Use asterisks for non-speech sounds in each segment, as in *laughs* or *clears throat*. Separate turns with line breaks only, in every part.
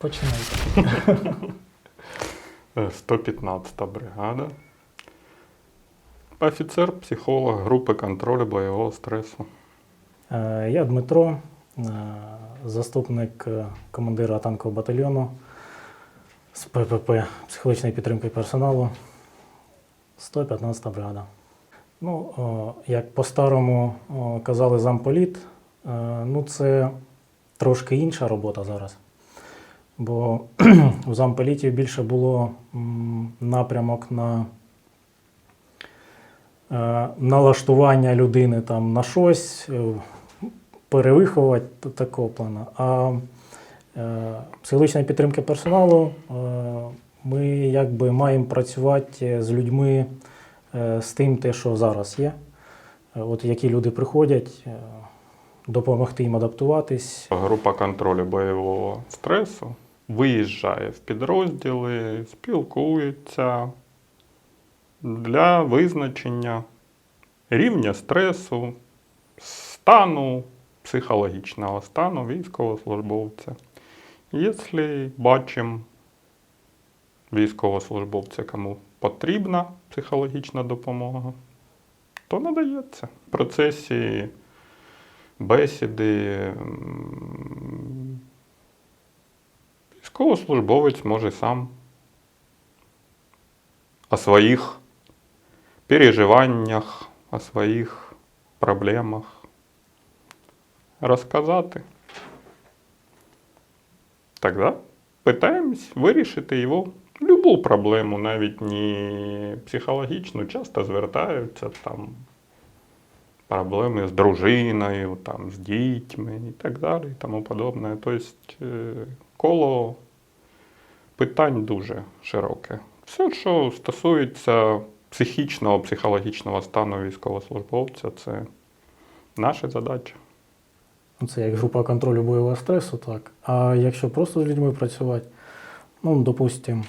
Починайте.
Е, 115 бригада. Офіцер, психолог групи контролю бойового стресу.
Е, Я Дмитро, е, заступник е, командира танкового батальйону з ППП психологічної підтримки персоналу. 115 бригада. Ну, як по-старому казали замполіт, е, ну це трошки інша робота зараз. Бо *clears throat* у замполіті більше було напрямок на е, налаштування людини там на щось, е, перевиховувати такого плану. А е, психологічна підтримка персоналу ми якби маємо працювати з людьми з тим, те, що зараз є. От які люди приходять, допомогти їм адаптуватись.
Група контролю бойового стресу виїжджає в підрозділи, спілкується для визначення рівня стресу, стану, психологічного стану військовослужбовця. Якщо бачимо військовослужбовця, кому потрібна психологічна допомога, то надається. В процесі бесіди військовослужбовець може сам о своїх переживаннях, о своїх проблемах розказати. Тогда питаємось вирішити його любу проблему, навіть не психологічну, часто звертаються там проблеми з дружиною, там, з дітьми і так далі, і тому подобне. Тобто коло питань дуже широке. Все, що стосується психічного, психологічного стану військовослужбовця, це наша задача.
Це як група контролю бойового стресу, так. А якщо просто з людьми працювати, ну, допустимо,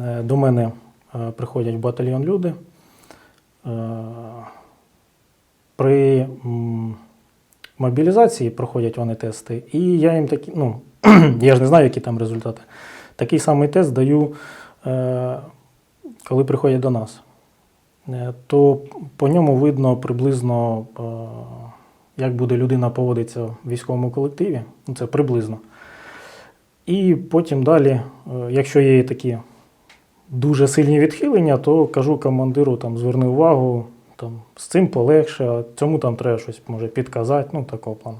е, до мене е, приходять в батальйон люди. е, При мобілізації проходять вони тести, і я їм такі, ну, *clears throat* я ж не знаю, які там результати. Такий самий тест даю, е, коли приходять до нас. Е, То по ньому видно приблизно, е, як буде людина поводитися в військовому колективі. Ну, це приблизно. І потім далі, якщо є такі дуже сильні відхилення, то кажу командиру, там, зверни увагу, там, з цим полегше, а цьому там треба щось може підказати, ну, такого плану.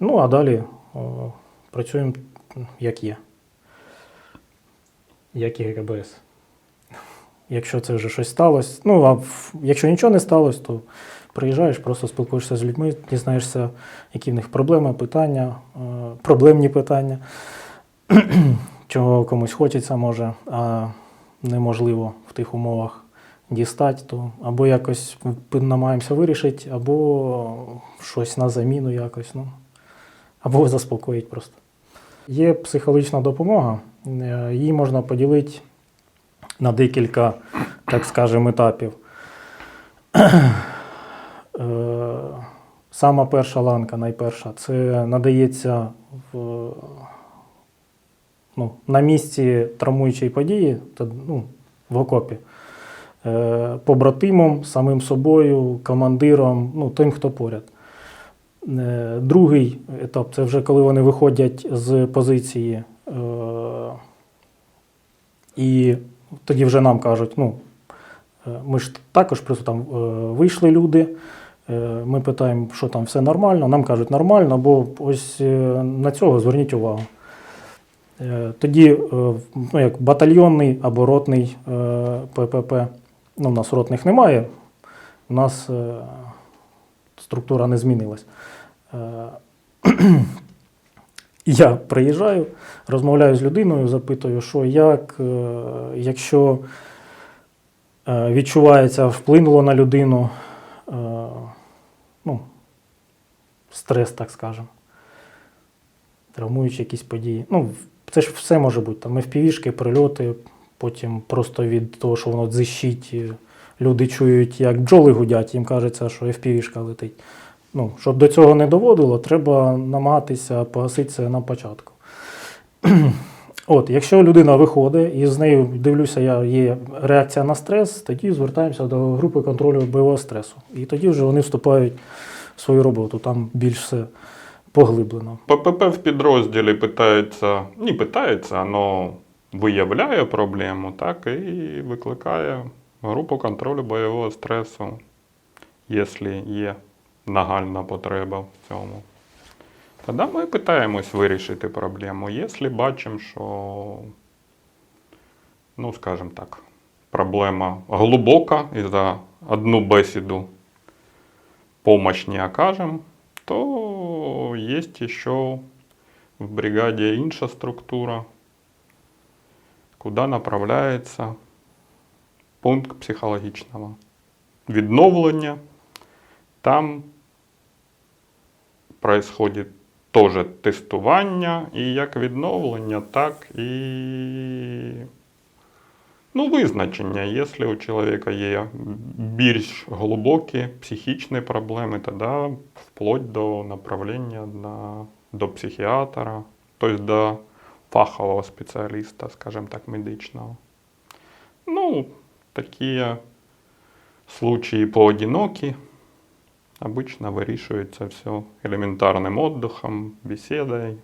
Ну, а далі о, працюємо як є. Як і ГБС. Якщо це вже щось сталося, ну а якщо нічого не сталося, то приїжджаєш, просто спілкуєшся з людьми, дізнаєшся, які в них проблеми, питання, е, проблемні питання, *clears throat* чого комусь хочеться може, а неможливо в тих умовах дістати, то або якось намагаємося вирішити, або щось на заміну якось, ну, або заспокоїть просто. Є психологічна допомога, е, її можна поділити на декілька, так скажемо, етапів. Е, Сама перша ланка, найперша, це надається в, ну, на місці травмуючої події, ну, в окопі, е, побратимом, самим собою, командиром, ну, тим, хто поряд. Е, Другий етап це вже коли вони виходять з позиції. е, І тоді вже нам кажуть, ну, е, ми ж також просто там вийшли люди. Ми питаємо, що там все нормально. Нам кажуть, нормально, бо ось на цього зверніть увагу. Тоді, ну, як батальйонний або ротний ППП, ну, у нас ротних немає, у нас структура не змінилась. Е, *clears throat* Я приїжджаю, розмовляю з людиною, запитую, що як, е, якщо е, відчувається, вплинуло на людину ну, стрес, так скажемо, травмуючі якісь події. Ну, це ж все може бути. Там FPV-шки, прильоти, потім просто від того, що воно дзищить, люди чують, як бджоли гудять, їм кажеться, що FPV-шка летить. Ну, щоб до цього не доводило, треба намагатися погасити це на початку. *clears throat* От, якщо людина виходить і з нею дивлюся, я є реакція на стрес, тоді звертаємося до групи контролю бойового стресу. І тоді вже вони вступають в свою роботу. Там більш все поглиблено.
ППП в підрозділі питається, не питається, воно виявляє проблему, так, і викликає групу контролю бойового стресу, якщо є нагальна потреба в цьому. Тоді ми питаємось вирішити проблему. Якщо бачимо, що, ну, скажімо так, проблема глибока і за одну бесіду помощь не окажем, то есть еще в бригаде інша структура, куда направляється пункт психологічного відновлення. Там происходит теж тестування, і як відновлення, так і ну, визначення. Якщо у чоловіка є більш глибокі психічні проблеми, тоді вплоть до направлення на, до психіатра, тобто до фахового спеціаліста, скажімо так, медичного. Ну, такі случаї поодинокі. Обычно вирішується все елементарним отдыхом, бесідою.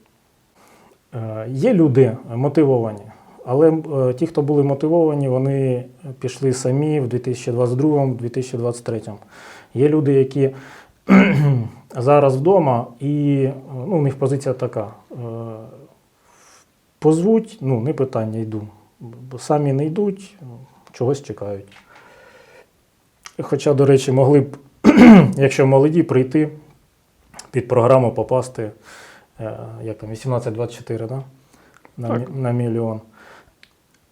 Е, Є люди мотивовані, але е, ті, хто були мотивовані, вони пішли самі в 2022-2023. Є люди, які *clears throat* зараз вдома, і ну, у них позиція така: е, позвуть, ну, не питання, йду. Бо самі не йдуть, чогось чекають. Хоча, до речі, могли б, *clears throat* якщо молоді, прийти під програму попасти е, як там, 18-24, да? на,
Так.
на мільйон.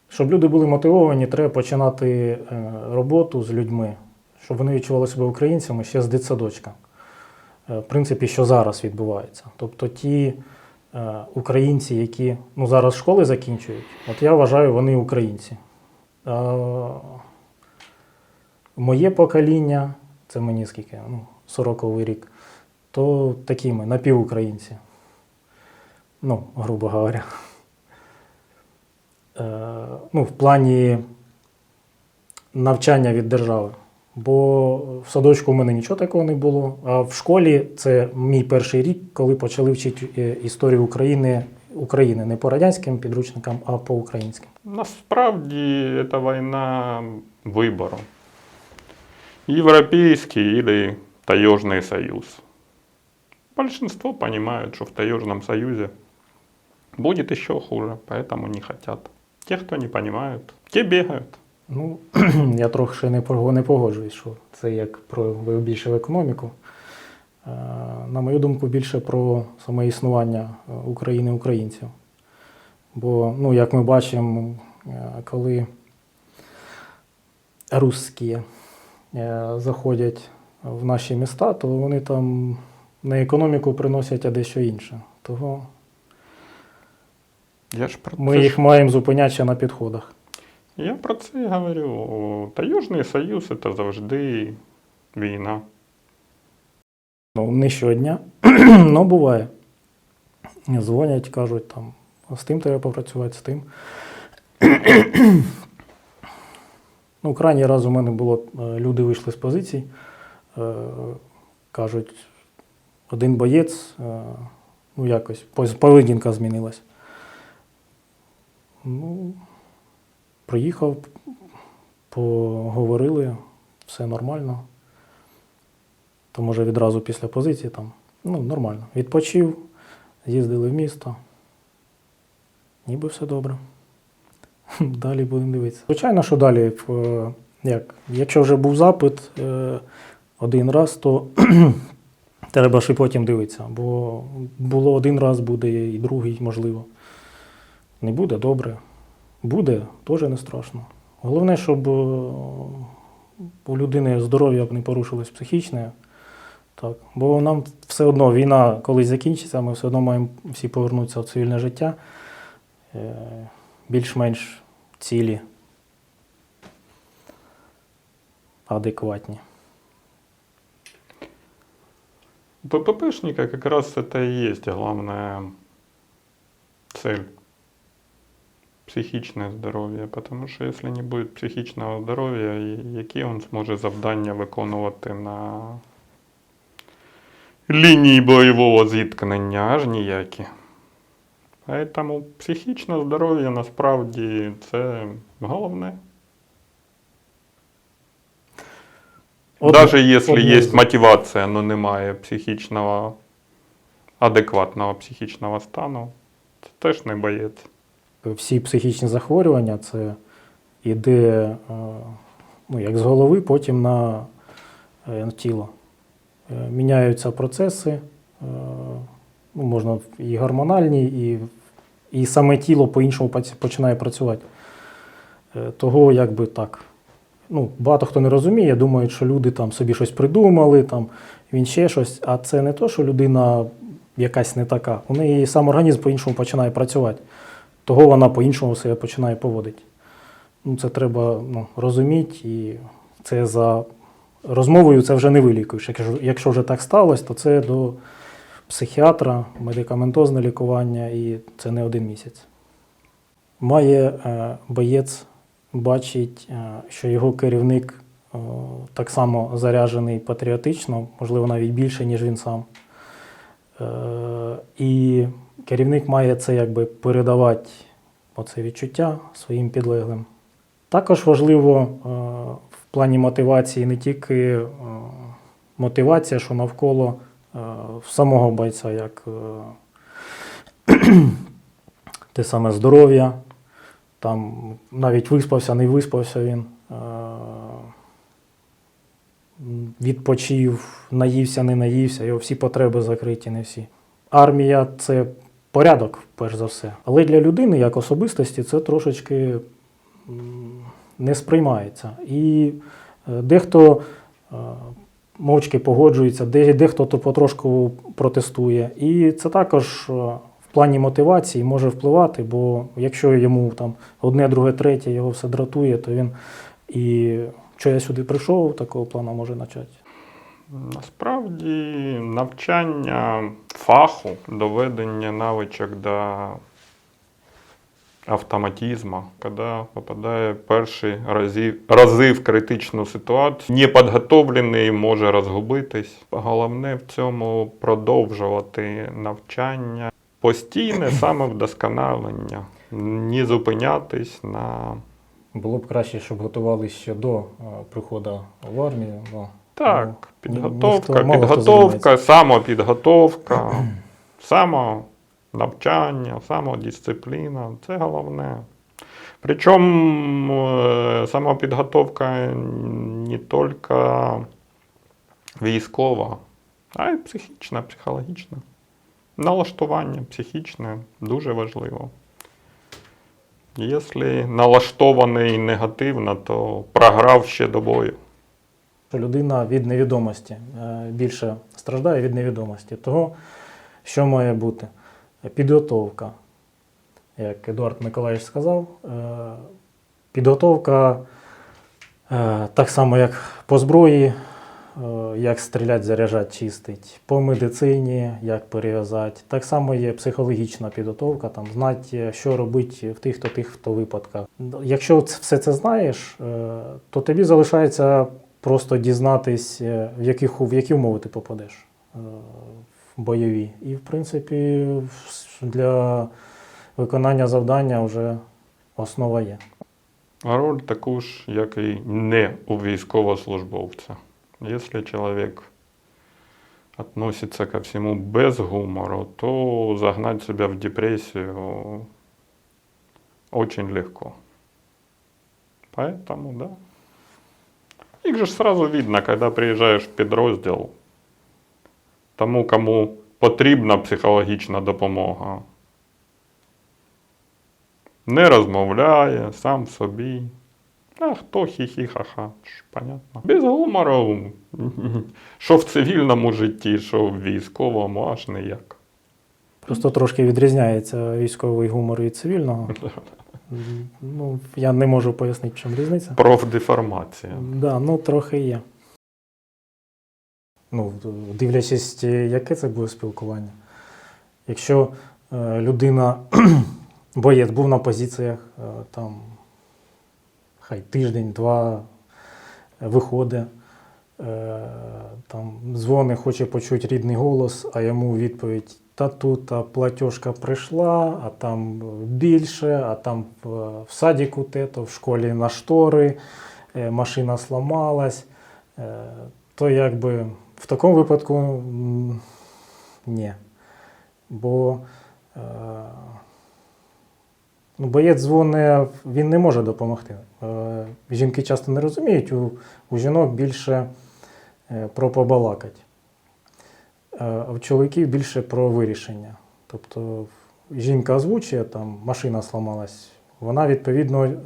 Щоб люди були мотивовані, треба починати е, роботу з людьми, щоб вони відчували себе українцями ще з дитсадочка. Е, В принципі, що зараз відбувається. Тобто ті українці, які ну, зараз школи закінчують, от я вважаю, вони українці. Моє покоління, це мені скільки, ну, 40-й рік, то такі ми, напівукраїнці. Ну, грубо говоря. Е, ну, в плані навчання від держави. Бо в садочку у мене нічого такого не було. А в школі це мій перший рік, коли почали вчити е, історію України, України не по радянським підручникам, а по українським.
Насправді це війна вибору. Європейський или таежный союз. Большинство понимают, что в таежном союзе будет еще хуже, поэтому не хотят. Те, кто не понимают, те бегают.
Ну, *clears throat* я трохи не, не погоджуюсь, що це як про більше в економіку. Е, На мою думку, більше про саме існування е, України українців. Бо, ну, як ми бачимо, е, коли русські заходять в наші міста, то вони там не економіку приносять, а дещо інше. Того
Я ж про
ми
це ж-
їх маємо зупиняти ще на підходах.
Я про це і говорю. Таежний союз це завжди війна.
Ну, не щодня, *clears throat* але буває. Дзвонять, кажуть, там, з тим треба попрацювати, з тим. *clears throat* ну, крайній раз у мене було, е, люди вийшли з позицій, е, кажуть, один боєць, е, ну якось, поведінка змінилась. Ну, приїхав, поговорили, все нормально то може відразу після позиції там. Ну, нормально. Відпочив, їздили в місто. Ніби все добре. *laughs* Далі будемо дивитися. Звичайно, що далі, як, якщо вже був запит е, один раз, то *clears throat* треба і потім дивитися. Бо було один раз, буде і другий, можливо. Не буде добре. Буде, теж не страшно. Головне, щоб е, у людини здоров'я б не порушилось психічне. Так, бо нам все одно війна колись закінчиться, ми все одно маємо всі повернутися в цивільне життя. Більш-менш цілі, адекватні.
У ПППшника как раз это и есть главная цель. психічне здоров'я, тому що якщо не буде психічного здоров'я, які він зможе завдання виконувати на лінії бойового зіткнення, аж ніякі. Тому психічне здоров'я насправді це головне. Даже якщо є мотивація, але немає психічного, адекватного психічного стану, це теж не боєць.
всі психічні захворювання це йде е, ну, як з голови, потім на, е, на тіло. Е, Міняються процеси, ну, можна і гормональні, і, і саме тіло по-іншому починає працювати. Е, Того якби так. Ну, багато хто не розуміє, думають, що люди там собі щось придумали, там, він ще щось. А це не то, що людина якась не така. У неї сам організм по-іншому починає працювати того вона по-іншому себе починає поводити. Ну, це треба ну, розуміти, і це за розмовою це вже не вилікуєш. Якщо, якщо вже так сталося, то це до психіатра, медикаментозне лікування, і це не один місяць. Має е, боєць бачить, е, що його керівник е, так само заряджений патріотично, можливо, навіть більше, ніж він сам. І керівник має це якби передавати оце відчуття своїм підлеглим. Також важливо в плані мотивації не тільки мотивація, що навколо в самого бойця, як е, *clears throat* те саме здоров'я, там навіть виспався, не виспався він. е, Відпочив, наївся, не наївся, його всі потреби закриті, не всі. Армія це порядок, перш за все. Але для людини, як особистості, це трошечки не сприймається. І е, дехто е, мовчки погоджується, де- дехто то потрошку протестує. І це також е, в плані мотивації може впливати, бо якщо йому там одне, друге, третє його все дратує, то він і що я сюди прийшов, такого плану може почати.
Насправді навчання фаху, доведення навичок до автоматизму, коли попадає перші рази, рази в критичну ситуацію, непідготовлений може розгубитись. Головне в цьому продовжувати навчання, постійне *coughs* самовдосконалення, не зупинятись на
Було б краще, щоб готувалися ще до е, приходу в армію. бо
Так,
Ну,
підготовка,
ніхто-
підготовка, самопідготовка, *coughs* самонавчання, самодисципліна це головне. Причому е, самопідготовка не тільки військова, а й психічна, психологічна. Налаштування психічне дуже важливо. Якщо налаштований негативно, то програв ще до бою.
людина від невідомості е, більше страждає від невідомості. Того, що має бути? Підготовка. Як Едуард Миколаївич сказав, е, підготовка е, так само, як по зброї, е, як стріляти, заряджати, чистить, по медицині, як перев'язати. Так само є психологічна підготовка, там, знати, що робити в тих-то тих-то випадках. Якщо все це знаєш, то тобі залишається просто дізнатись, в, яких, в які умови ти попадеш бойові. І, в принципі, для виконання завдання вже основа є.
Роль таку ж, як і не у військовослужбовця. Якщо чоловік относится ко всему без гумору, то загнать себя в депрессию очень легко. Поэтому, да. Их же сразу видно, когда приезжаешь в підрозділ, тому, кому потрібна психологічна допомога, не розмовляє сам собі. А хто хі-хі-ха-ха, понятно. Без гумору, *laughs* що в цивільному житті, що в військовому, аж ніяк.
Просто трошки відрізняється військовий гумор від цивільного. *laughs* Ну, я не можу пояснити, в чому різниця.
Профдеформація.
Да, ну трохи є. Ну, дивлячись, яке це буде спілкування. Якщо е, людина *clears throat* боєць був на позиціях, е, там хай тиждень, два виходить, е, там дзвони, хоче почути рідний голос, а йому відповідь: та тут а платіжка прийшла, а там більше, а там в, садіку те-то, в школі на штори, е, машина сломалась. Е, То якби в такому випадку ні. Бо е, ну, боєць дзвони, він не може допомогти. Е, Жінки часто не розуміють, у, у жінок більше е, про побалакать, Е, а у чоловіків більше про вирішення. Тобто жінка озвучує, там машина сламалась, вона відповідно, е,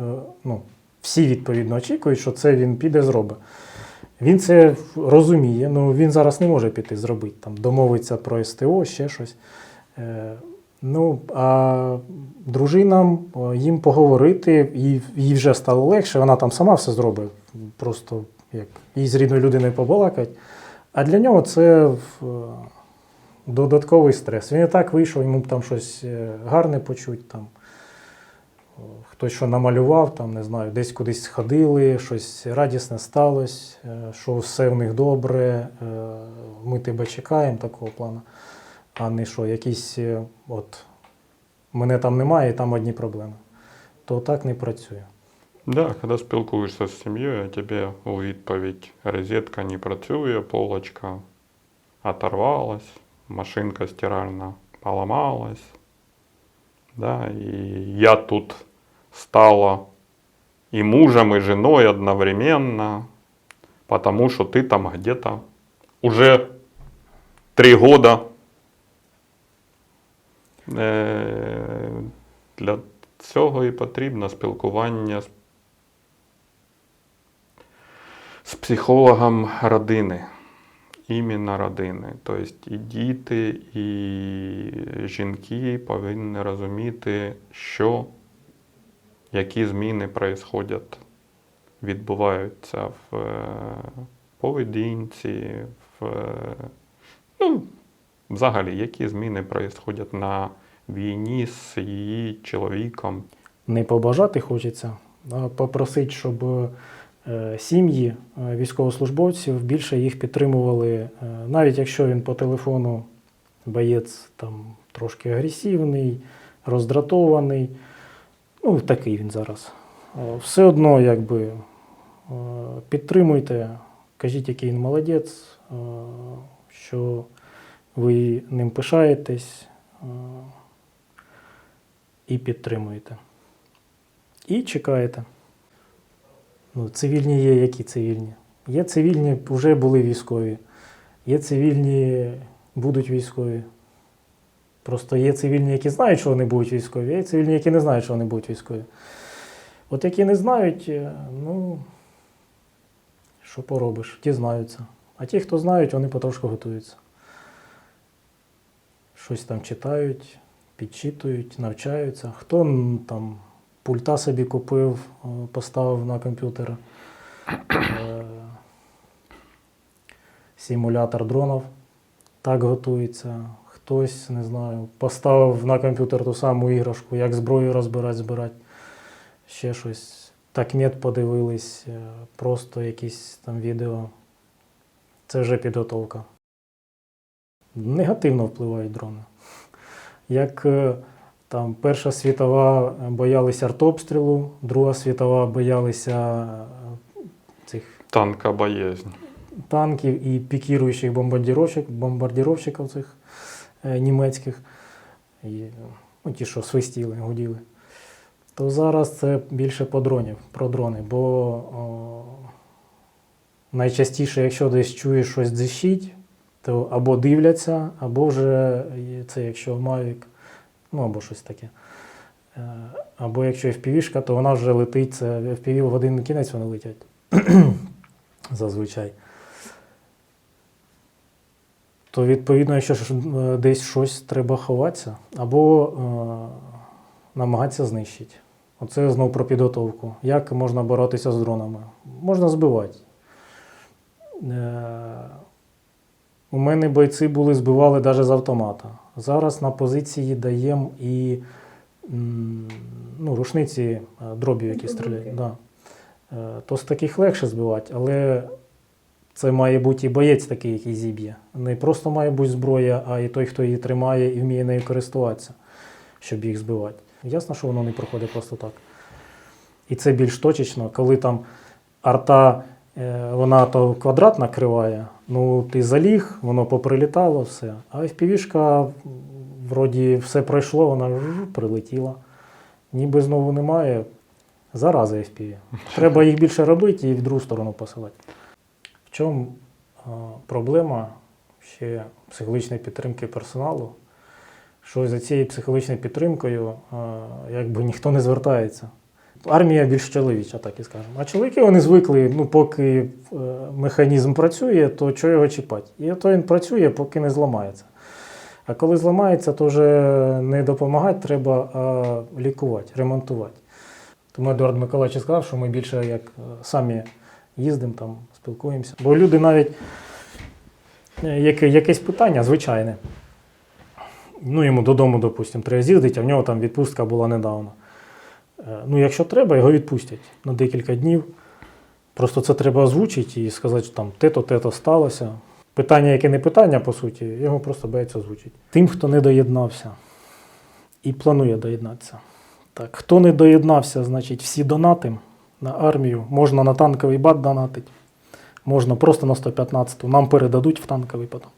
ну, всі відповідно очікують, що це він піде зробить. Він це розуміє, ну він зараз не може піти зробити, там, домовитися про СТО, ще щось. Е, ну, а дружинам їм поговорити, їй, їй вже стало легше, вона там сама все зробить. Просто як їй з рідною людиною побалакать. А для нього це е, додатковий стрес. Він і так вийшов, йому б там щось е, гарне почуть, там, хтось що намалював, там, не знаю, десь кудись сходили, щось радісне сталося, е, що все в них добре, е, ми тебе чекаємо, такого плану. А не що, якісь, е, от, мене там немає, і там одні проблеми. То так не працює.
Да, коли спілкуєшся з сім'єю, тебе у відповідь розетка не працює, полочка оторвалась, машинка стиральна поламалась. Да, і я тут стала и мужем, и женой одновременно, потому что ты там где-то уже три года Е, Для цього і потрібно спілкування з, з психологом родини. Іменно родини. Тобто і діти, і жінки повинні розуміти, що, які зміни происходять, відбуваються в е, поведінці, в, е, ну, взагалі, які зміни происходять на війні з її чоловіком.
не побажати хочеться, а попросити, щоб е, сім'ї військовослужбовців більше їх підтримували, навіть якщо він по телефону боєць там трошки агресивний, роздратований, ну такий він зараз. Е, Все одно, якби е, підтримуйте, кажіть, який він молодець, е, що ви ним пишаєтесь і підтримуєте. І чекаєте. Ну, цивільні є, які цивільні. Є цивільні, вже були військові. Є цивільні, будуть військові. Просто є цивільні, які знають, що вони будуть військові, а є цивільні, які не знають, що вони будуть військові. От які не знають, е, ну, що поробиш, ті знаються. А ті, хто знають, вони потрошку готуються. Щось там читають, підчитують, навчаються. Хто там пульта собі купив, е, поставив на комп'ютер. Е, Симулятор дронів так готується. Хтось, не знаю, поставив на комп'ютер ту саму іграшку, як зброю розбирати, збирати. Ще щось. Так мед подивились, е, просто якісь там відео. Це вже підготовка. Негативно впливають дрони. Як е, там Перша світова е, боялися артобстрілу, Друга світова боялися цих
Танка боязнь.
танків і пікіруючих бомбардировщик, бомбардировщиків цих німецьких, і, ну, ті, що свистіли, гуділи. То зараз це більше по дронів, про дрони, бо о, найчастіше, якщо десь чуєш щось дзищить, то або дивляться, або вже це якщо Mavic, ну або щось таке. Е, Або якщо FPV-шка, то вона вже летить, це FPV в один кінець вони летять. *clears throat* Зазвичай. То відповідно, якщо е, десь щось треба ховатися, або е, намагатися знищити. Оце знову про підготовку. Як можна боротися з дронами? Можна збивати. Е, у мене бойці були збивали навіть з автомата. Зараз на позиції даємо і ну, рушниці е, дробів, які стріляють. Да. Е, То з таких легше збивати, але це має бути і боєць такий, який зіб'є. Не просто має бути зброя, а і той, хто її тримає і вміє нею користуватися, щоб їх збивати. Ясно, що воно не проходить просто так. І це більш точечно, коли там арта, е, вона то квадрат накриває, ну ти заліг, воно поприлітало, все. А FPV-шка, вроді, все пройшло, вона жу, прилетіла. Ніби знову немає. Зарази FPV. *laughs* Треба їх більше робити і в другу сторону посилати. Чому проблема ще психологічної підтримки персоналу? Що за цією психологічною підтримкою якби ніхто не звертається. Армія більш чоловіча, так і скажемо. А чоловіки вони звикли, ну, поки е, механізм працює, то чого його чіпати? І то він працює, поки не зламається. А коли зламається, то вже не допомагати треба, а лікувати, ремонтувати. Тому Едуард Миколаївич сказав, що ми більше як е, самі їздимо там, спілкуємося. Бо люди навіть е, яке, якесь питання звичайне. Ну, йому додому, допустимо, треба з'їздити, а в нього там відпустка була недавно. Е, Ну, якщо треба, його відпустять на декілька днів. Просто це треба озвучити і сказати, що там те-то, те-то сталося. Питання, яке не питання, по суті, його просто бояться озвучити. Тим, хто не доєднався і планує доєднатися. Так, хто не доєднався, значить, всі донати на армію. Можна на танковий бат донатити, можна просто на 115-ту. Нам передадуть в танковий потім.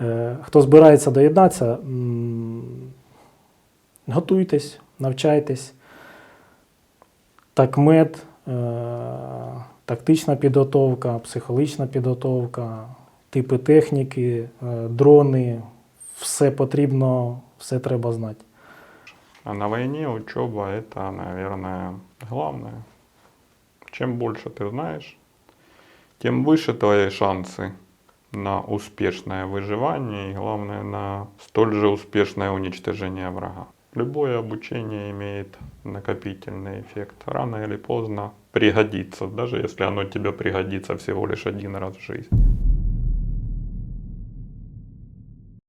Е, Хто збирається доєднатися, готуйтесь, навчайтесь. Такмед, е, тактична підготовка, психологічна підготовка, типи техніки, е, дрони, все потрібно, все треба знати.
А на войне учеба это, наверное, главное. Чем больше ты знаешь, тем выше твои шансы на успешное выживание и, главное, на столь же успешное уничтожение врага. Любое обучение имеет накопительный эффект. Рано или поздно пригодится, даже если оно тебе пригодится всего лишь один раз в жизни.